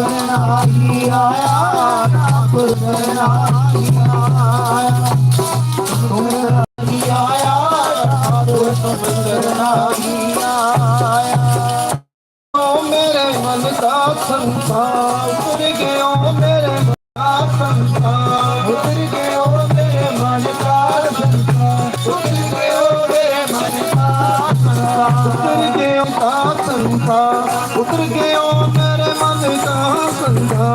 ਸ਼ਰਨਾਈ ਆਇਆ ਰੱਬ ਸ਼ਰਨਾਈ ਆਇਆ ਤੁਮ ਸ਼ਰਨਾਈ ਆਇਆ ਰੱਬ ਤੁਮ ਸ਼ਰਨਾਈ ਆਇਆ ਓ ਮੇਰੇ ਮਨ ਦਾ ਸੰਤਾ ਉਤਰ ਗਿਓ ਮੇਰੇ ਮਨ ਦਾ ਸੰਤਾ ਉਤਰ ਗਿਓ ਮੇਰੇ ਮਨ ਦਾ ਸੰਤਾ ਉਤਰ ਗਿਓ ਮੇਰੇ ਮਨ ਦਾ ਸੰਤਾ ਉਤਰ ਗਿਓ ਦਾ ਸੰਤਾ ਉਤਰ ਗਿਓ ਮੇਰੇ ਮਨ ਦਾ ਸੰਤਾ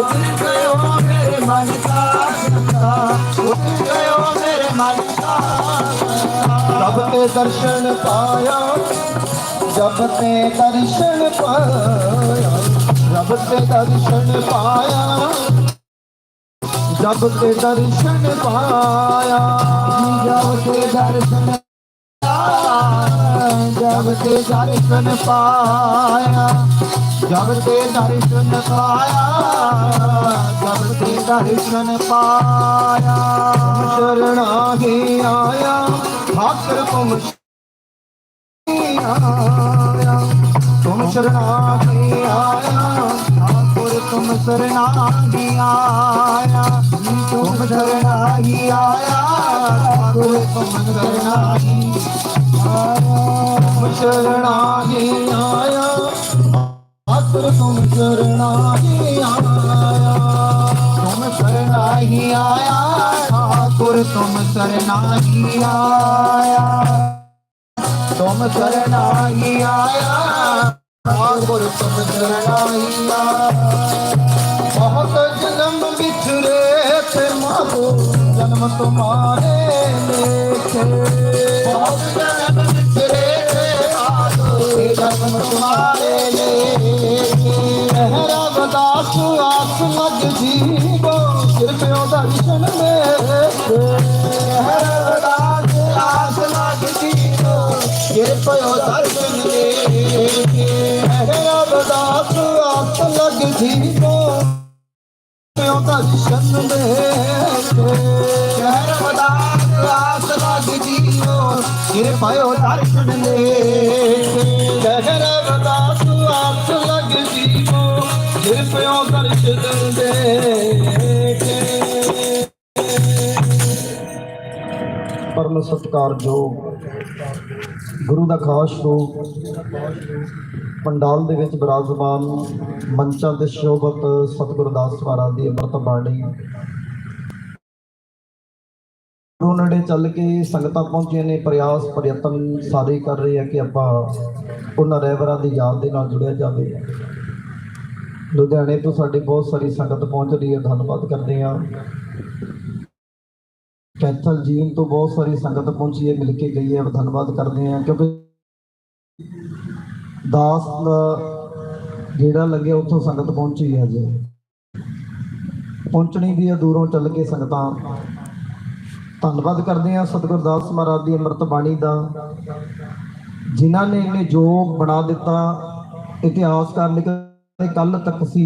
ਉਤਰ ਗਿਓ ਮੇਰੇ ਮਨ ਦਾ ਸੰਤਾ ਉਤਰ ਗਿਓ ਮੇਰੇ ਮਨ ਦਾ ਸਭ ਤੇ ਦਰਸ਼ਨ ਪਾਇਆ। ਜਬ ਤੇ ਦਰਸ਼ਨ ਪਾਇਆ। ਜਬ ਤੇ ਦਰਸ਼ਨ ਪਾਇਆ। ਜਬ ਤੇ ਦਰਸ਼ਨ ਪਾਇਆ। ਜਬ ਤੇ ਦਰਸ਼ਨ ਜਗ ਤੇ ਦਰਸ਼ਨ ਪਾਇਆ ਜਬ ਤੇ ਦਰਸ਼ਨ ਪਾਇਆ ਜਬ ਤੇ ਦਰਸ਼ਨ ਪਾਇਆ ਸ਼ਰਣਾਹੀ ਆਇਆ ਠਾਕਰ ਤੁਮ ਆਇਆ ਤੁਮ ਸ਼ਰਨਾਹੀ ਠਾਕੁਰ ਤੁਮ ਸ਼ਰਨਾਹੀ ਆਇਆ ਤੁਮ ਸ਼ਰਨਾਹੀ ਆਇਆ ਠਾਕੁਰ ਤੁਮ ਸ਼ਰਨਾਹੀ ਆਇਆ ਤੁਮ ਸ਼ਰਨਾਹੀ ਆਇਆ ਠਾਕੁਰ ਤੁਮ ਸ਼ਰਨਾਹੀ ਆਇਆ ਤੁਮ ਸ਼ਰਨਾਹੀ ਆਇਆ ਠਾਕੁਰ ਤੁਮ ਸ਼ਰਨਾਹੀ ਆਇਆ ਤੁਮ ਸ਼ਰਨਾਈ ਆਇਆ ਠਾਕੁਰ ਤੁਮ ਸ਼ਰਨਾਈ ਆਇਆ। ਜਨਮ ਲੇਖੇ ਬਹੁਤ ਜਨਮ ਵਿਛਰੇ ਤੇ ਜਨਮ ਤੁਮਾਰੇ ਲੇਖੇ ਮਹਿਰਾ ਬਦਾਸ ਆਸ ਲਗ ਜੀਵੋ ਕਿਰਪਿਓ ਦਰਸ਼ਨ ਮੇਰੇ ਮਹਿਰਾ ਬਦਾਸ ਆਸ ਲਗ ਜੀਵੋ ਕਿਰਪਿਓ ਦਰਸ਼ਨ ਮੇਰੇ ਮਹਿਰਾ ਬਦਾਸ ਆਸ ਲਗ ਜੀਵੋ ਪਿਓ ਦਰਸ਼ਨ ਮੇਰੇ ਜੀਵੋ ਕਿਰਪਿਓ ਦਰਸ਼ਨ ਮੇਰੇ ਸ਼ਹਿਰ ਬਦਾਸ ਆਸ ਲਗ ਜੀਵੋ ਕਿਰਪਿਓ ਦਰਸ਼ਨ ਦੇ ਪਰਮ ਸਤਿਕਾਰਯੋਗ ਗੁਰੂ ਦਾ ਖਾਸ ਰੂਪ ਪੰਡਾਲ ਦੇ ਵਿੱਚ ਬਿਰਾਜਮਾਨ ਮੰਚਾਂ ਤੇ ਸ਼ੋਭਤ ਸਤਿਗੁਰੂ ਮਹਾਰਾਜ ਦੀ ਅੰਮ੍ਰਿਤ ਬਾਣੀ ਗੁਰੂ ਨੇੜੇ ਚੱਲ ਕੇ ਸੰਗਤਾਂ ਪਹੁੰਚੀਆਂ ਨੇ, ਪ੍ਰਯਾਸ ਪ੍ਰਯਤਨ ਸਾਰੇ ਕਰ ਰਹੇ ਆ ਕਿ ਆਪਾਂ ਉਹਨਾਂ ਰਹਿਬਰਾਂ ਦੀ ਯਾਦ ਦੇ ਨਾਲ ਜੁੜਿਆ ਜਾਵੇ। ਲੁਧਿਆਣੇ ਤੋਂ ਸਾਡੀ ਬਹੁਤ ਸਾਰੀ ਸੰਗਤ ਪਹੁੰਚ ਰਹੀ ਹੈ, ਧੰਨਵਾਦ ਕਰਦੇ ਹਾਂ। ਕੈਥਲ ਜੀਨ ਤੋਂ ਬਹੁਤ ਸਾਰੀ ਸੰਗਤ ਪਹੁੰਚੀ ਹੈ, ਮਿਲ ਕੇ ਗਈ ਹੈ, ਧੰਨਵਾਦ ਕਰਦੇ ਹਾਂ, ਕਿਉਂਕਿ ਦਾਸ ਦਾ ਜਿਹੜਾ ਲੱਗਿਆ, ਉੱਥੋਂ ਸੰਗਤ ਪਹੁੰਚੀ ਹੈ ਜੀ। ਪਹੁੰਚਣੀ ਵੀ ਹੈ, ਦੂਰੋਂ ਚੱਲ ਕੇ ਸੰਗਤਾਂ ਧੰਨਵਾਦ ਕਰਦੇ ਹਾਂ ਸਤਿਗੁਰਦਾਸ ਮਹਾਰਾਜ ਦੀ ਅੰਮ੍ਰਿਤ ਬਾਣੀ ਦਾ, ਜਿਨ੍ਹਾਂ ਨੇ ਇਹਨੇ ਜੋ ਬਣਾ ਦਿੱਤਾ ਇਤਿਹਾਸਕਾਰ ਲਿਖਦੇ ਕੱਲ ਤੱਕ ਸੀ